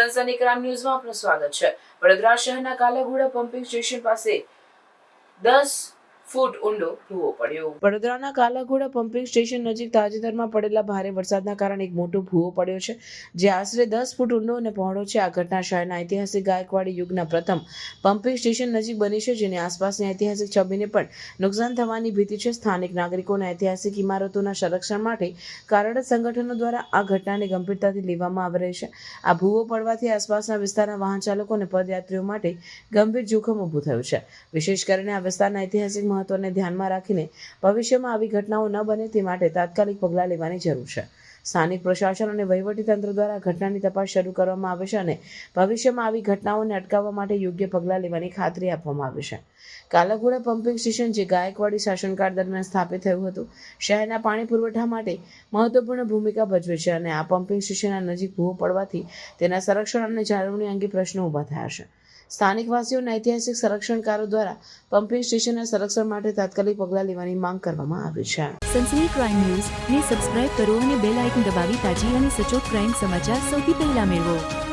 સનસની crime ન્યૂઝમાં આપનું સ્વાગત છે. વડોદરા શહેરના કાલાઘોડા પંપિંગ સ્ટેશન પાસે દસ ફૂટ ઊંડો ભૂવો પડ્યો. વડોદરાના કાલાઘોડા પમ્પિંગ સ્ટેશન નજીક તાજેતરમાં પડેલા ભારે વરસાદના કારણે એક મોટો ભૂવો પડ્યો છે, જે આશરે દસ ફૂટ ઊંડો અને પહોળો છે. આ ઘટના શહેરના ઐતિહાસિક ગાયકવાડી યુગના પ્રથમ પમ્પિંગ સ્ટેશન નજીક બની છે, જેની આસપાસની ઐતિહાસિક છબીને પણ નુકસાન થવાની ભીતિ છે. સ્થાનિક નાગરિકોને ઐતિહાસિક ઇમારતોના સંરક્ષણ માટે કાર્યરત સંગઠનો દ્વારા આ ઘટનાને ગંભીરતાથી લેવામાં આવી રહી છે. આ ભૂવો પડવાથી આસપાસના વિસ્તારના વાહન ચાલકો અને પદયાત્રીઓ માટે ગંભીર જોખમ ઊભું થયું છે. વિશેષ કરીને આ વિસ્તારના ઐતિહાસિક મહત્વને ધ્યાનમાં રાખીને ભવિષ્યમાં આવી ઘટનાઓ ન બને તે માટે તાત્કાલિક પગલાં લેવાની જરૂર છે. સ્થાનિક પ્રશાસન અને વહીવટીતંત્ર દ્વારા ઘટનાની તપાસ શરૂ કરવામાં આવે છે અને ભવિષ્યમાં આવી ઘટનાઓને અટકાવવા માટે યોગ્ય પગલાં લેવાની ખાતરી આપવામાં આવે છે. કાલાઘોડા પમ્પિંગ સ્ટેશન, જે ગાયકવાડી શાસનકાળ દરમિયાન સ્થાપિત થયું હતું, શહેરના પાણી પુરવઠા માટે મહત્વપૂર્ણ ભૂમિકા ભજવે છે અને આ પમ્પિંગ સ્ટેશનના નજીક ભૂવો પડવાથી તેના સંરક્ષણ અને જાળવણી અંગે પ્રશ્નો ઊભા થયા છે. સ્થાનિક વાસીઓના ઐતિહાસિક સંરક્ષણકારો દ્વારા પમ્પિંગ સ્ટેશનના સંરક્ષણ માટે તાત્કાલિક પગલાં લેવાની માંગ કરવામાં આવી છે. સનસની ક્રાઇમ ન્યૂઝ ને સબસ્ક્રાઇબ કરો અને બેલ આઇકન દબાવી તાજી અને સચોટ ક્રાઇમ સમાચાર સૌથી પહેલા મેળવો.